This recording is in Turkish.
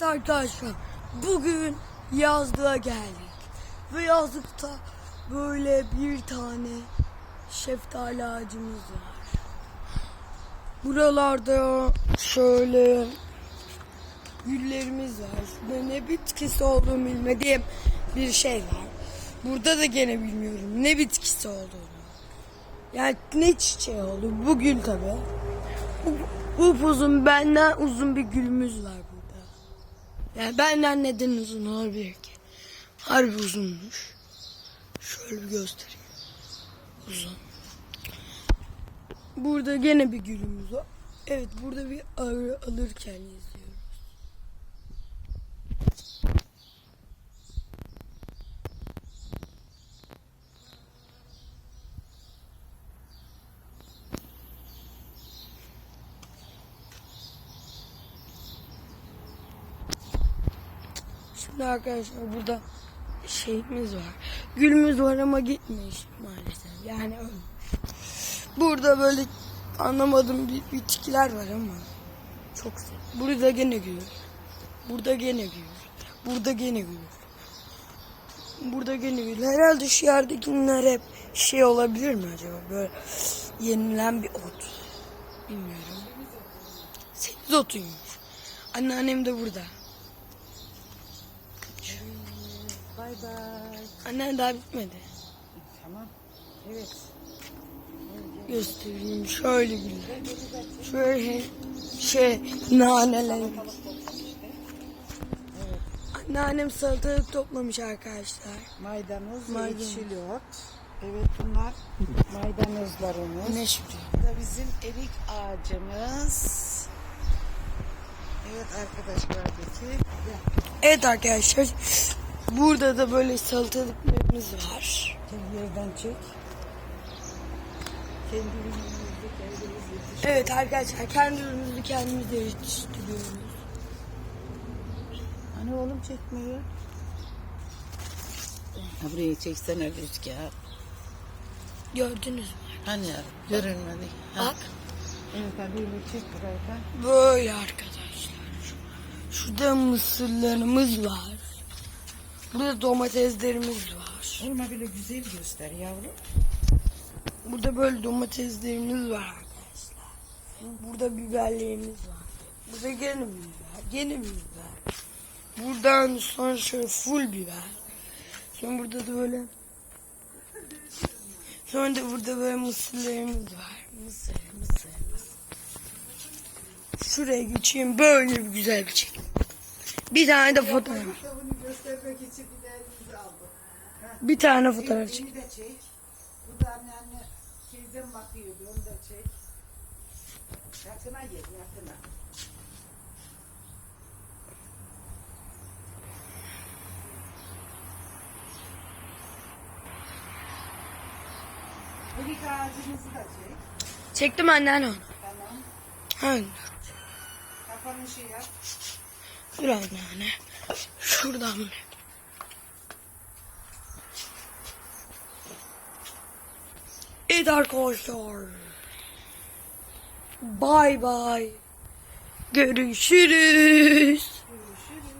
Evet arkadaşlar bugün yazlığa geldik ve yazlıkta böyle bir tane şeftali ağacımız var. Buralarda şöyle güllerimiz var. Şurada ne bitkisi olduğunu bilmediğim bir şey var. Burada da gene bilmiyorum ne bitkisi olduğunu. Yani ne çiçeği oldu? Bu gül tabi. Upuzun benden uzun bir gülümüz var. Yani benden neden uzun olabilir ki? Harbi uzunmuş. Şöyle bir göstereyim. Uzun. Burada gene bir gülümüz var. Evet burada bir arı alırken izliyoruz. Şimdi arkadaşlar burada şeyimiz var. Gülümüz var ama gitmiş maalesef. Yani. Burada böyle anlamadığım bir bitkiler var ama çok sev- Burada gene gül. Burada gene gül. Burada gene gül. Burada gene gül. Herhalde şu yerdekiler hep şey olabilir mi acaba? Böyle yenilen bir ot. Bilmiyorum. Semiz otuymuş. Anneannem de burada. Bay bay. Annen daha bitmedi. Tamam. Evet. Göstereyim şöyle bir. Şöyle şey naneler. Anneannem salatalık toplamış arkadaşlar. Maydanoz, Maydanoz. Maydanoz. ekşili ot. Evet bunlar maydanozlarımız. Ne. Bu da bizim erik ağacımız. Evet arkadaşlardaki. Evet arkadaşlar. Burada da böyle salatalıklarımız var. Yerden çek. Kendi ürünümüzü kendimiz. Evet arkadaşlar kendi ürünümüzü kendimiz de yetiştiriyoruz. Hani oğlum çekmiyor. Ha burayı çeksene rüzgar. Gördünüz mü? Hani görünmedi. Ha. Bak Evet hadi öyle çek burayı da. böyle arkadaşlar. Şurada mısırlarımız var. Burada domateslerimiz var. Olma böyle güzel göster yavrum. Burada böyle domateslerimiz var arkadaşlar. Burada biberlerimiz var. Burada gene biber, gene biber. Buradan sonra şöyle full biber. Sonra burada da böyle Sonra da burada böyle mısırlarımız var. Mısır, mısır, mısır. Şuraya geçeyim böyle bir güzel bir çekim. Bir tane de fotoğraf. Bunu göstermek için bir de elimizi aldık. Bir tane fotoğraf çek. Beni de çek. Bu da anneanne şeyden bakıyordu onu da çek. Yakına gel yakına. Erik ağacımızı da çek. Çektim annen onu. Tamam. Ha, Kapanışı yap. Dur anneanne. Şuradan. Evet arkadaşlar. Bay bay. Görüşürüz.